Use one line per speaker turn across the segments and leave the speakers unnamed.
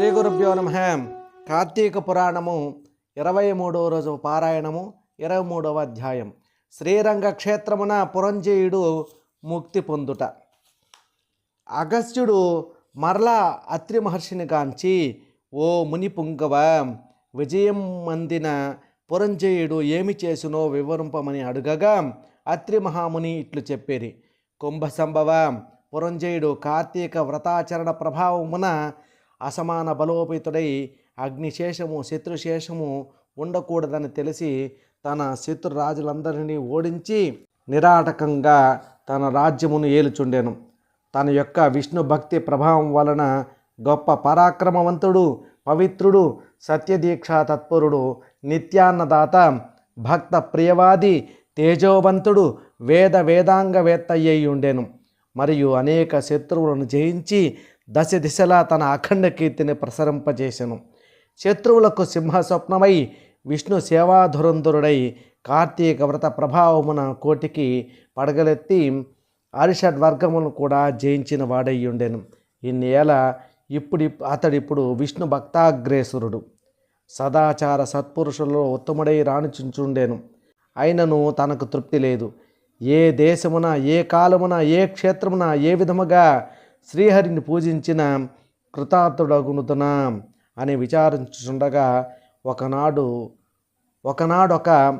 శ్రీ గురుభ్యో నమ. కార్తీక పురాణము ఇరవై మూడవ రోజు పారాయణము ఇరవై మూడవ అధ్యాయం. శ్రీరంగ క్షేత్రమున పురంజయుడు ముక్తి పొందుట. అగస్త్యుడు మరలా అత్రి మహర్షిని కాంచి ఓ ముని పుంగవ విజయం మందిన పురంజయుడు ఏమి చేసినో వివరింపమని అడుగగా అత్రి మహాముని ఇట్లు చెప్పేది కుంభ సంభవ పురంజయుడు కార్తీక వ్రతాచరణ ప్రభావమున అసమాన బలోపేతుడై అగ్నిశేషము శత్రుశేషము ఉండకూడదని తెలిసి తన శత్రురాజులందరినీ ఓడించి నిరాటకంగా తన రాజ్యమును ఏలుచుండెను. తన యొక్క విష్ణు భక్తి ప్రభావం వలన గొప్ప పరాక్రమవంతుడు పవిత్రుడు సత్యదీక్షా తత్పరుడు నిత్యాన్నదాత భక్త ప్రియవాది తేజోవంతుడు వేద వేదాంగవేత్త అయ్యి ఉండెను. మరియు అనేక శత్రువులను జయించి దశ దిశలా తన అఖండ కీర్తిని ప్రసరింపజేసెను. శత్రువులకు సింహస్వప్నమై విష్ణు సేవాధురంధురుడై కార్తీక వ్రత ప్రభావమున కోటికి పడగలెత్తి ఆరిషడ్ వర్గమును కూడా జయించిన వాడయ్యుండెను. ఇన్నేళ ఇప్పుడు అతడిప్పుడు విష్ణు భక్తాగ్రేసురుడు. సదాచార సత్పురుషులలో ఉత్తముడై రాణిచుంచుండెను. అయినను తనకు తృప్తి లేదు. ఏ దేశమున ఏ కాలమున ఏ క్షేత్రమున ఏ విధముగా శ్రీహరిని పూజించిన కృతార్థుడగునుతునా అని విచారించుండగా ఒకనాడు ఒకనాడొక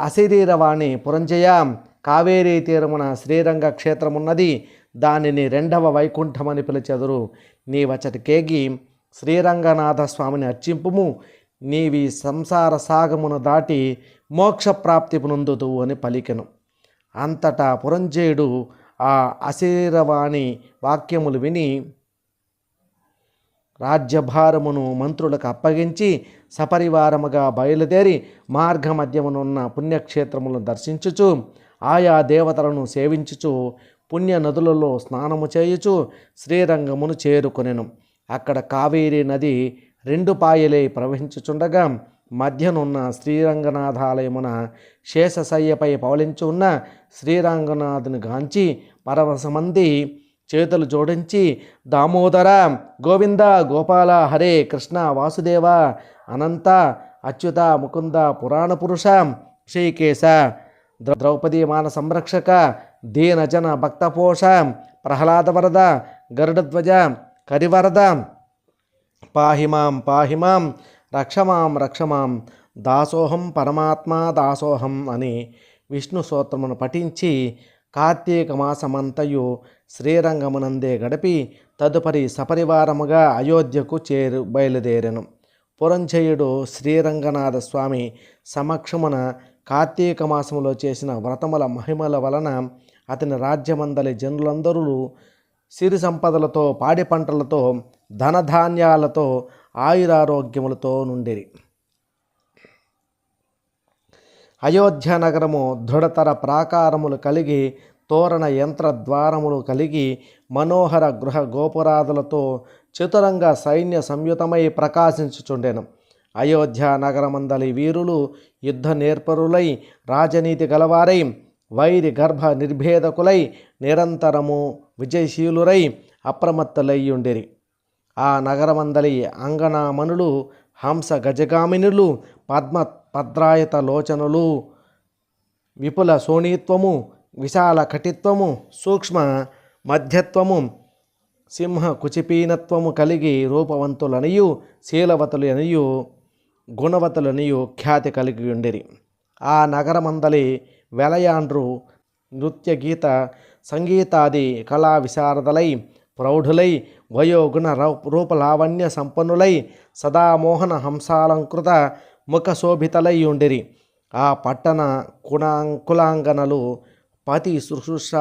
అశరీరవాణి పురంజయ కావేరీ తీరమున శ్రీరంగ క్షేత్రమున్నది దానిని రెండవ వైకుంఠమని పిలిచెదరు. నీవచటికేగి శ్రీరంగనాథ స్వామిని అర్చింపుము. నీవి సంసార సాగమును దాటి మోక్ష ప్రాప్తి అని పలికెను. అంతటా పురంజయుడు ఆ అశరీరవాణి వాక్యములు విని రాజ్యభారమును మంత్రులకు అప్పగించి సపరివారముగా బయలుదేరి మార్గమధ్యమునున్న పుణ్యక్షేత్రములను దర్శించుచు ఆయా దేవతలను సేవించుచు పుణ్య నదులలో స్నానము చేయుచు శ్రీరంగమును చేరుకొనెను. అక్కడ కావేరీ నది రెండు పాయలై ప్రవహించుచుండగా మధ్యనున్న శ్రీరంగనాథాలయమున శేషశయ్యపై పవలించి ఉన్న శ్రీరంగనాథుని గాంచి పరవశమంది చేతులు జోడించి దామోదర గోవింద గోపాల హరే కృష్ణ వాసుదేవ అనంత అచ్యుత ముకుంద పురాణ పురుష శ్రీకేశ ద్రౌపది ద్రౌపదీ మాన సంరక్షక దీనజన భక్తపోష ప్రహ్లాదవరద గరుడధ్వజ కరివరద పాహిమాం పాహిమాం రక్షమాం రక్షమాం దాసోహం పరమాత్మా దాసోహం అని విష్ణు సూత్రమును పఠించి కార్తీక మాసమంతయు శ్రీరంగమునందే గడిపి తదుపరి సపరివారముగా అయోధ్యకు చేరు బయలుదేరెను. పురంజయుడు శ్రీరంగనాథ స్వామి సమక్షమున కార్తీక మాసములో చేసిన వ్రతముల మహిమల వలన అతని రాజ్యమందలి జనులందరూ సిరి సంపదలతో పాడి పంటలతో ధనధాన్యాలతో ఆయురారోగ్యములతో నుండిరి. అయోధ్య నగరము దృఢతర ప్రాకారములు కలిగి తోరణ యంత్ర ద్వారములు కలిగి మనోహర గృహ గోపురాదులతో చతురంగ సైన్య సంయుతమై ప్రకాశించుచుండెను. అయోధ్య నగరమందలి వీరులు యుద్ధ నేర్పరులై రాజనీతి గలవారై వైరి గర్భ నిర్భేదకులై నిరంతరము విజయశీలురై అప్రమత్తలై ఉండిరి ఆ నగరమందలి అంగనామనులు హంస గజగామినులు పద్మ పద్రాయత లోచనులు విపుల శోణీత్వము విశాల కటిత్వము సూక్ష్మ మధ్యత్వము సింహ కుచిపీనత్వము కలిగి రూపవంతులనియు శీలవతులనియు గుణవతులనియు ఖ్యాతి కలిగి ఉండిరి. ఆ నగరమందలి వెలయాండ్రు నృత్య గీత సంగీతాది కళా విశారదలై ప్రౌఢులై వయోగుణ రూపలావణ్య సంపన్నులై సదామోహన హంసాలంకృత ముఖశోభితలై ఉండిరి. ఆ పట్టణ కుణాంకులాంగనలు పతి శుశ్రూష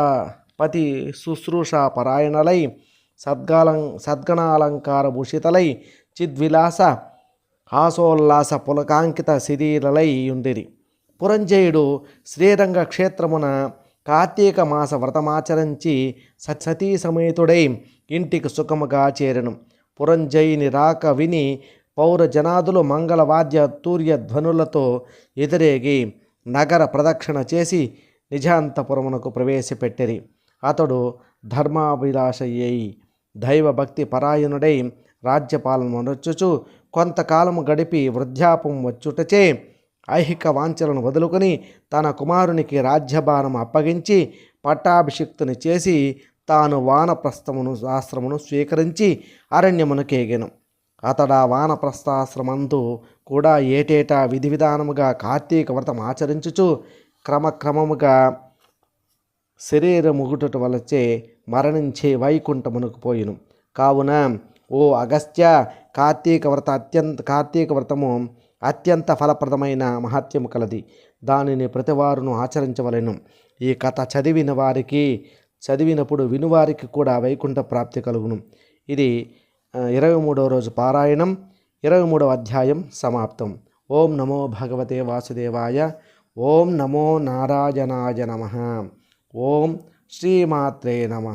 పతి శుశ్రూష పరాయణలై సద్గాలం సద్గణాలంకార భూషితలై చిద్విలాస హాసోల్లాస పులకాంకిత శరీరలై ఉండిరి. పురంజయుడు శ్రీరంగ క్షేత్రమున కార్తీక మాస వ్రతమాచరించి సత్ సతీ సమేతుడై ఇంటికి సుఖముగా చేరను. పురంజయుని రాక విని పౌర జనాదులు మంగళవాద్య తూర్య ధ్వనులతో ఎదురేగి నగర ప్రదక్షిణ చేసి నిజాంతపురమునకు ప్రవేశపెట్టిరి. అతడు ధర్మాభిలాషయ్యై దైవభక్తి పరాయణుడై రాజ్యపాలన నొచ్చుచు కొంతకాలము గడిపి వృద్ధాపం వచ్చుటచే ఐహిక వాంఛలను వదులుకొని తన కుమారునికి రాజ్యభారం అప్పగించి పట్టాభిషిక్తుని చేసి తాను వానప్రస్థమును ఆశ్రమును స్వీకరించి అరణ్యమునకేగెను అతడ వానప్రస్థాశ్రమందు కూడా ఏటేటా విధి విధానముగా కార్తీక వ్రతం ఆచరించుచు క్రమక్రమముగా శరీరముగుటట వలచే మరణించే వైకుంఠమునకు పోయిను. కావున ఓ అగస్త్య కార్తీక వ్రత అత్యంత కార్తీక వ్రతము అత్యంత ఫలప్రదమైన మహత్యము కలది. దానిని ప్రతివారును ఆచరించవలెను. ఈ కథ చదివిన వారికి చదివినప్పుడు వినువారికి కూడా వైకుంఠ ప్రాప్తి కలుగును. ఇది ఇరవై మూడవ రోజు పారాయణం ఇరవై మూడవ అధ్యాయం సమాప్తం. ఓం నమో భగవతే వాసుదేవాయ ఓం నమో నారాయణాయ నమ. ఓం శ్రీమాత్రే నమ.